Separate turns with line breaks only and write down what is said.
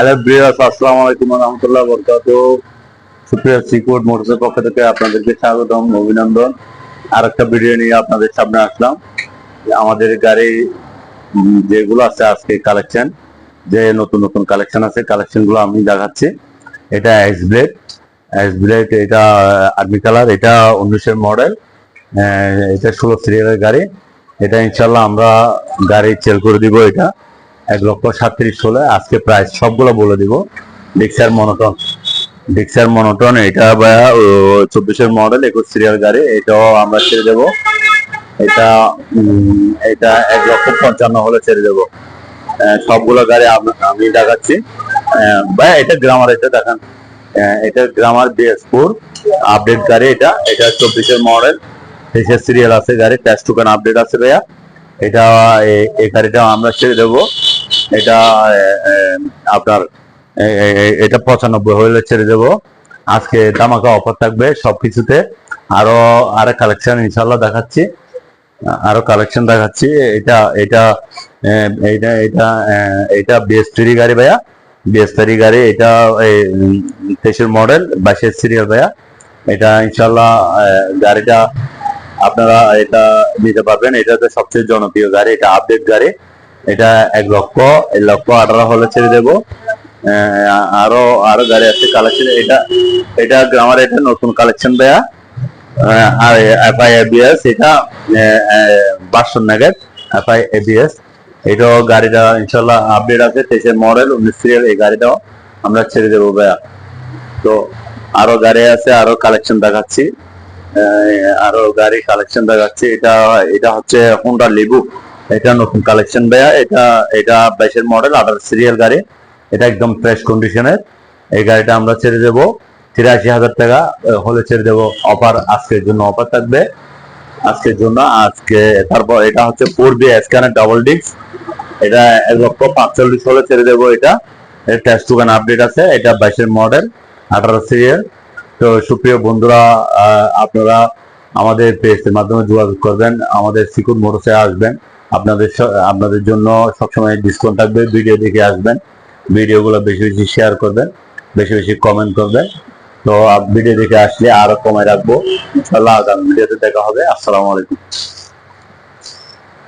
Hello ব্রিয়াস আসসালামু আলাইকুম রহমতুল্লাহ বরকাত সুপ্রিয় সিকিউর মোটরসের পক্ষ থেকে আপনাদেরকে স্বাগতম, অভিনন্দন। আর একটা ভিডিও নিয়ে আপনাদের সামনে আসলাম। আমাদের গাড়ি যেগুলো আছে আজকে কালেকশন যে নতুন নতুন কালেকশন আছে কালেকশনগুলো আমি দেখাচ্ছি। এটা এস ব্লেড এস ব্লেড এটা আর্মি কালার এটা উনিশের মডেল এটা ষোলো সিরিয়ালের গাড়ি। এটা ইনশাল্লাহ আমরা গাড়ি চেল করে দিব এটা। এক লক্ষ সাতত্রিশ হলে আজকে প্রাইস সবগুলো বলে দিব। ডিক্সার মনোটন ডিক্সার মনোটন এটা চব্বিশের মডেল একুশ সিরিয়াল গাড়ি, এটাও আমরা ছেড়ে দেবো। এটা এটা এক লক্ষ পঞ্চান্ন হলে ছেড়ে দেবো। সবগুলো গাড়ি আমি দেখাচ্ছি। ভাই এটা গ্রামার এটা দেখান। এটা গ্রামার বিএস ফোর আপডেট গাড়ি এটা। এটা চব্বিশের মডেল তেইশের সিরিয়াল আছে গাড়ি টেস্ট টুকান আপডেট আছে ভাইয়া। এটা এই গাড়িটা আমরা ছেড়ে দেবো। এটা আপনার এটা পঁচানব্বই হলে ছেড়ে দেবো। আজকে দামাকা অফার থাকবে সবকিছুতে। আরও আরও কালেকশন ইনশাল্লাহ দেখাচ্ছি। আরও কালেকশন দেখাচ্ছি। এটা এটা এটা এটা এটা বিএস গাড়ি ভাইয়া। বিএস গাড়ি, এটা তেইশের মডেল বাইশের সিরিয়াল ভাইয়া। এটা ইনশাল্লাহ গাড়িটা আপনারা এটা নিতে পারবেন। এটা তো সবচেয়ে জনপ্রিয় গাড়ি, এটা আপডেট গাড়ি। এটা এক লক্ষ এক লক্ষ আঠারো হলে ছেড়ে দেবো। আরও আরও গাড়ি আছে কালেকশন এটা এটা গ্রামার এটা নতুন কালেকশন দেয়া আর এফআই এবিএস এটা বাসন নাগের এফআই এবিএস এটাও গাড়িটা ইনশাল্লাহ আপডেট আছে, তেইশের মডেল উনিশ সিরিয়াল এই গাড়িটাও আমরা ছেড়ে দেবো ভাইয়া। তো আরও গাড়ি আছে, আরও কালেকশন দেখাচ্ছি। আরও গাড়ি কালেকশন দেখাচ্ছি। এটা এটা হচ্ছে হোন্ডা লেবু এটা নতুন কালেকশন ভাইয়া। এটা এটা বাইশের মডেল আঠারো সিরিয়াল গাড়ি। এটা একদম ফ্রেশ কন্ডিশনের এই গাড়িটা আমরা ছেড়ে দেবো। তিরাশি হাজার টাকা হলে ছেড়ে দেবো। অফার আজকের জন্য অফার থাকবে। আজকের জন্য, আজকে, তারপর এটা হচ্ছে ফোর বি স্ক্যানের ডাবল ডিস্ক এটা এক লক্ষ পাঁচচল্লিশ হলে ছেড়ে দেবো এটা। এর টেস্ট টুকান আপডেট আছে। এটা বাইশের মডেল আঠারো সিরিয়াল তো সুপ্রিয় বন্ধুরা আপনারা আমাদের পেজের মাধ্যমে যোগাযোগ করবেন। আমাদের সিকুর মোটরসে আসবেন। আপনাদের আপনাদের জন্য সবসময় ডিসকাউন্ট থাকবে। ভিডিও দেখে আসবেন। ভিডিওগুলো বেশি বেশি শেয়ার করবেন, বেশি বেশি কমেন্ট করবেন। তো ভিডিও দেখে আসলে আরও কমে রাখব। ইনশাল্লাহ আগামী ভিডিওতে দেখা হবে। আসসালামু আলাইকুম।